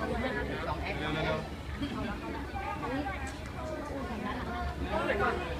สอ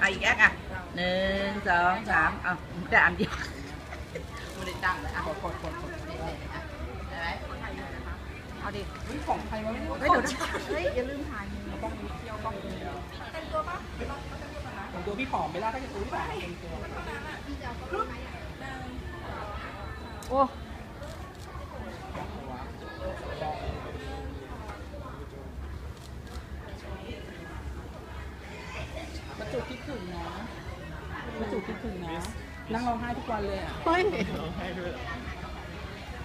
เอ้ยกล้องนี้นะของเขาเนี่ยอะอะหนึ่งสองสามอะอีกแอคอะหนึ่งสองสามอะแต่อันเดียวไม่ได้ตั้งเลยอะกดกดกดกดนี่นี่อะได้ไหมเอาดิของใครวะไม่รู้เฮ้ยเดี๋ยวนะเฮ้ยอย่าลืมถ่ายมือของตัวพี่ผอมไปแล้วถ้าจะตัวพี่ผอมเป็นตัวโอ้ ประจุคิดถึงนะประจุคิดถึงนะนั่งร้องไห้ทุกวันเลยอะเฮ้ยให้ด้วย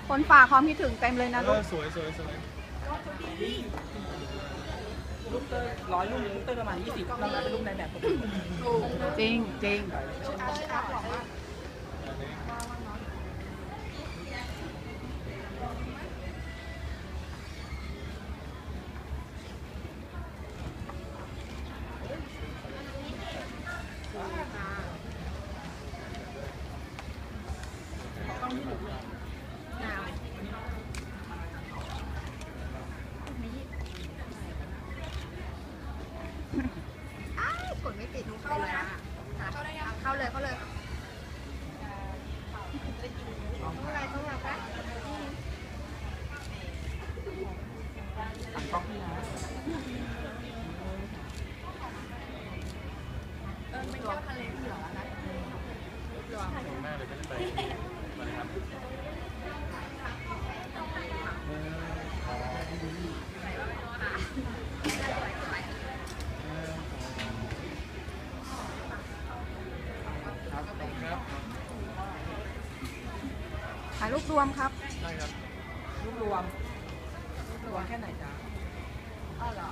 คนฝากความคิดถึงเต็มเลยนะเอลูอกสวยสวยสวยลูกเตอร์ร้อยลูกลูกเตอร์ประมาณยี่สิบเราเป็นลูกในแบบคนอื่นจริง จริงกดไม่ติดเข้าเลยอะเข้าเลยเข้าเลยเข้าเลยต้องอะไรต้องอะไรปะสั่งกล้องพี่นะเออไม่เที่ยวทะเลที่เหรอนะแม่เลยไม่ได้ไปมาเลยครับ คถ่ายรูปรวมครับ ได้ครับ รูปรวมรูปรวมแค่ไหนจ๊ะอ๋อเหรอ